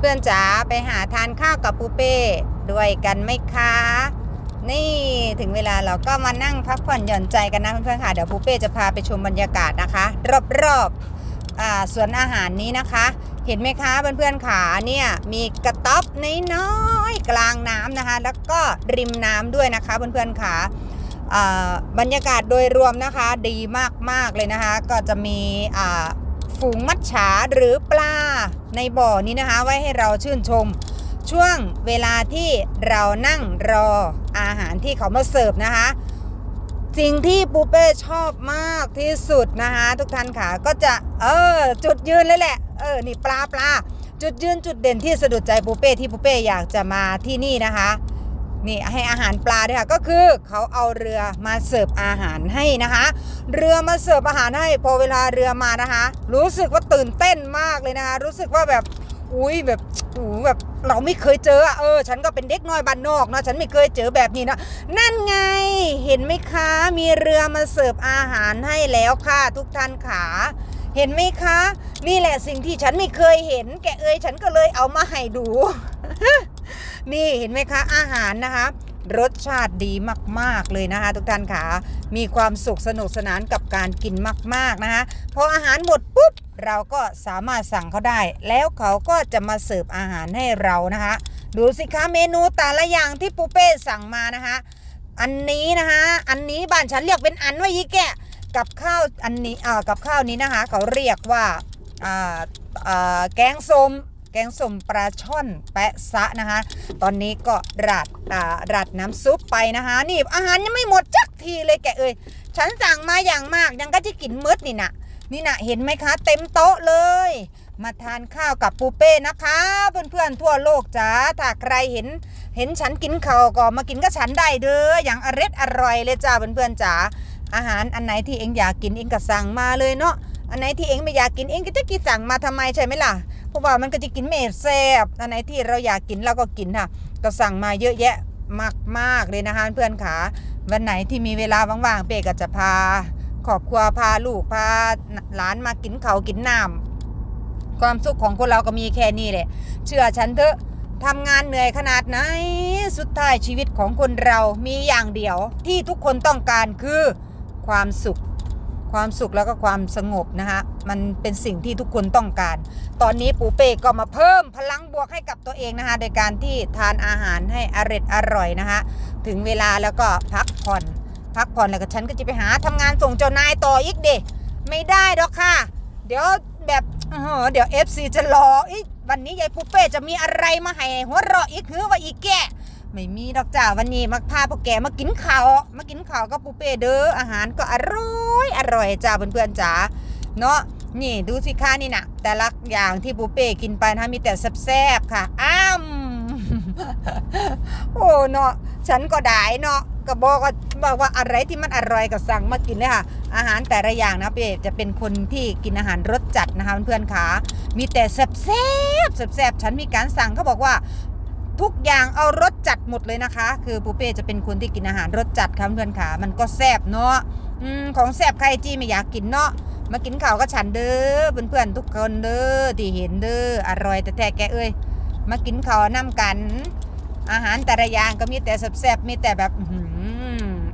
เพื่อนๆจ๋าไปหาทานข้าวกับปูเป้ด้วยกันไหมคะ นี่ถึงเวลาเราก็มานั่งพักผ่อนหย่อนใจกันนะเพื่อนๆค่ะเดี๋ยวปูเป้จะพาไปชมบรรยากาศนะคะ รอบๆสวนอาหารนี้นะคะ เห็นไหมคะเพื่อนๆขาเนี่ยมีกระต๊อบน้อยๆกลางน้ำนะคะ แล้วก็ริมน้ำด้วยนะคะเพื่อนๆขาอ่าบรรยากาศโดยรวมนะคะดีมากๆเลยนะคะ ก็จะมีอ่า ฝูงมัดฉาหรือปลาในบ่อนี้นะคะ ไว้ให้เราชื่นชม ช่วงเวลาที่เรานั่งรออาหารที่เขามาเสิร์ฟนะคะ สิ่งที่ปูเป้ชอบมากที่สุดนะคะ ทุกท่านค่ะก็จะเออจุดยืนเลยแหละเออนี่ปลาปลาจุดยืนจุดเด่นที่สะดุดใจปูเป้ที่ปูเป้อยากจะมาที่นี่นะคะ นี่ให้อาหารปลาด้วยค่ะก็คือเขาเอาเรือมาเสิร์ฟอาหารให้นะคะ เรือมาเสิร์ฟอาหารให้พอเวลาเรือมานะคะ รู้สึกว่าตื่นเต้นมากเลยนะคะ รู้สึกว่าแบบอุ้ยแบบอูแบบเราไม่เคยเจอเออ ฉันก็เป็นเด็กน้อยบ้านนอกเนาะฉันไม่เคยเจอแบบนี้เนาะนั่นไงเห็นไหมคะ มีเรือมาเสิร์ฟอาหารให้แล้วค่ะ ทุกท่านขาเห็นไหมคะ นี่แหละสิ่งที่ฉันไม่เคยเห็น แกเอ้ยฉันก็เลยเอามาให้ดู นี่เห็นไหมคะอาหารนะคะ รสชาติดีมาก ๆ เลยนะคะ ทุกท่านค่ะมีความสุขสนุกสนานกับการกินมาก ๆ นะคะพออาหารหมดปุ๊บเราก็สามารถสั่งเขาได้ แล้วเขาก็จะมาเสิร์ฟอาหารให้เรานะคะ ดูสิคะเมนูแต่ละอย่างที่ปูเป้สั่งมานะคะ อันนี้นะคะอันนี้บ้านฉันเรียกเป็นอันว่ายี่แกะกับข้าวอันนี้อ่ากับข้าวนี้นะคะ เขาเรียกว่าอ่าอ่าแกงส้ม แกงส้มปลาช่อนแปะซะนะคะ ตอนนี้ก็ราดอ่าราดน้ำซุปไปนะคะ นี่อาหารยังไม่หมดจักทีเลยแกเอ้ยฉันสั่งมาอย่างมากยังก็จะกินมืดนี่นะนี่นะเห็นไหมคะ เต็มโต๊ะเลย มาทานข้าวกับปูเป้นะคะ เพื่อนๆทั่วโลกจ้าถ้าใครเห็นเห็นฉันกินข้าวก็มากินกับฉันได้เด้ออย่างอร็ดอร่อยเลยจ้าเพื่อนๆจ๋าอาหารอันไหนที่เองอยากกินเองก็สั่งมาเลยเนาะอันไหนที่เองไม่อยากกินเองก็จะกินสั่งมาทำไมใช่ไหมล่ะ เพราะว่ามันก็จะกินไม่แซบอันไหนที่เราอยากกินเราก็กินค่ะ ก็สั่งมาเยอะแยะมากๆเลยนะคะเพื่อนขาวันไหนที่มีเวลาว่างๆเป้ก็จะพาครอบครัวพาลูกพาหลานมากินเขากินน้ำความสุขของคนเราก็มีแค่นี้แหละเชื่อฉันเถอะทำงานเหนื่อยขนาดไหน สุดท้ายชีวิตของคนเรามีอย่างเดียว ที่ทุกคนต้องการคือความสุข ความสุขแล้วก็ความสงบนะคะมันเป็นสิ่งที่ทุกคนต้องการ ตอนนี้ปูเป้ก็มาเพิ่มพลังบวกให้กับตัวเองนะคะโดยการที่ทานอาหารให้อร่อยอร่อยนะคะถึงเวลาแล้วก็พักผ่อน พักผ่อนแล้วก็ฉันก็จะไปหาทำงานส่งเจ้านายต่ออีกเดไม่ได้ดอกค่ะ เดี๋ยวแบบเดี๋ยว FC จะรออีกวันนี้ยายปูเป้จะมีอะไรมาให้หัวเราะอีกคือว่าอีกแก ไม่มีดอกจ้าวันนี้มาพาพวกแกมากินข้าวมากินข้าวกับปูเป้เด้ออาหารก็อร่อยอร่อยจ้าเพื่อนๆจ๋าเนาะนี่ดูสิค่ะนี่นะแต่ละอย่างที่ปูเป้กินไปนะมีแต่แซ่บๆค่ะอ้ามโอ้เนาะฉันก็ได้เนาะก็บอกว่าบอกว่าอะไรที่มันอร่อยก็สั่งมากินเลยค่ะ อาหารแต่ละอย่างนะเป้จะเป็นคนที่กินอาหารรสจัดนะคะเพื่อนๆค่ะมีแต่แซ่บแซ่บแซ่บๆฉันมีการสั่งเขาบอกว่า ทุกอย่างเอารสจัดหมดเลยนะคะ คือปูเป้จะเป็นคนที่กินอาหารรสจัดค่ะเพื่อนๆค่ะมันก็แซ่บเนาะอของแซ่บใครจี้ไม่อยากกินเนาะมากินข้าวก็ฉันเด้อเพื่อนๆทุกคนเด้อที่เห็นเด้ออร่อยแต่แท้แกเอ้ยมากินข้าวน้ำกัน อาหารแต่ละอย่างก็มีแต่แซ่บๆมีแต่แบบ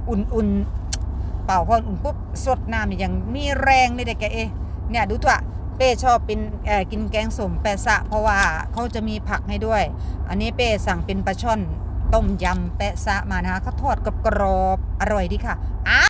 อุ่นๆเป่าพออุ่นปุ๊บสดน้ำนี่ยังมีแรงเลยเด็กแกเอยเนี่ยดูถั่ว เป้ชอบเป็นแอกินแกงส้มแปะสะ เพราะว่าเขาจะมีผักให้ด้วย อันนี้เป้สั่งเป็นปลาช่อนต้มยำแปะสะมานะคะเขาทอดกับกรอบๆอร่อยดีค่ะอ้า